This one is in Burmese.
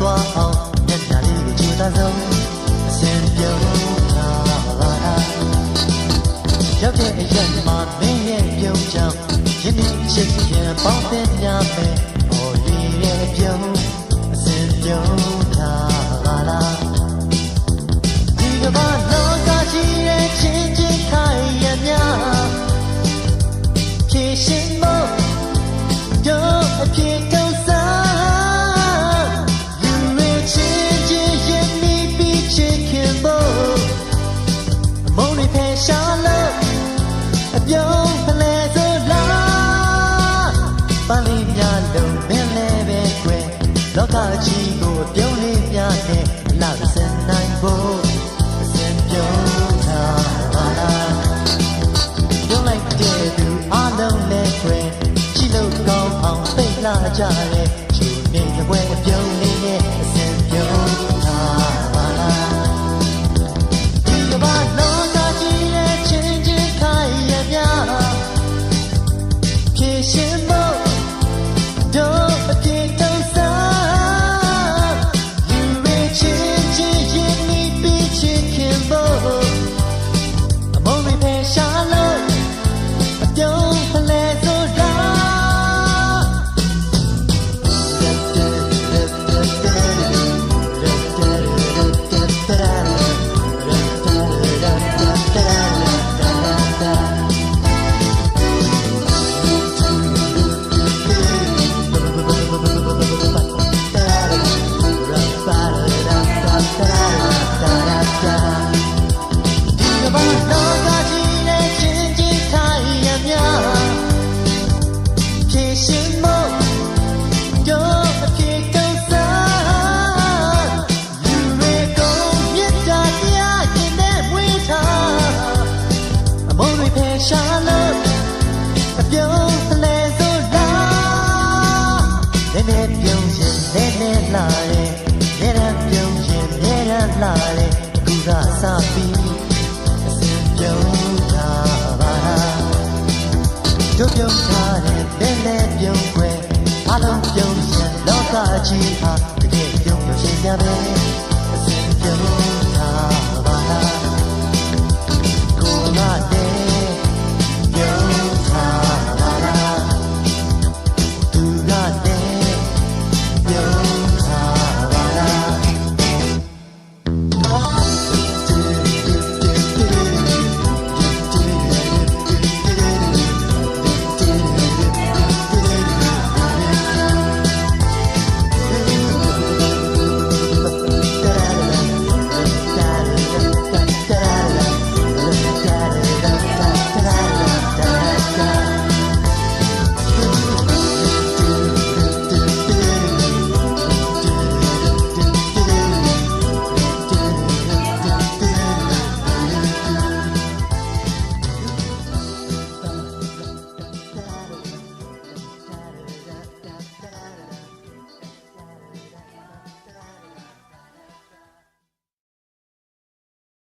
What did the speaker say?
သွားအောင်မျက်နှာလေးကိုချူတာဆုံးအစင်ပြုံးတာရောက်တဲ့အရက်မှာမင်းရဲ့ပြုံးချောင်းယနေ့ချစ်ပြန်ပေါင်းတဲ့ညမဲ့ဟောလီရဲ့ပြုံး န်းလေးများလုံးမင်းလည်းပဲခွဲလောကကြီးကိုအပြုံးလေးများနဲ့လာစင်နိုင်ဖို့အစဉ်ပြုံးထားပါလားပြုံးလိုက်တဲ့သူအလုံးနဲ့ခွဲကြည့်လို့ကောင်းအောင်သိလာကြတဲ့ချူ နည်းနည်းပြုံးရင်နည်းနည်းလာတယ်နည်းနည်းပြုံးရင်နည်းနည်းလာတယ်အခုကစပြီးအစဉ်ပြုံးတာပါလားတို့ပြုံးထားတဲ့နည်းနည်းပြုံးခွဲအလုံးပြုံးရင်လောကကြီးဟာတကယ်ပြုံးလို့ရှိကြပဲ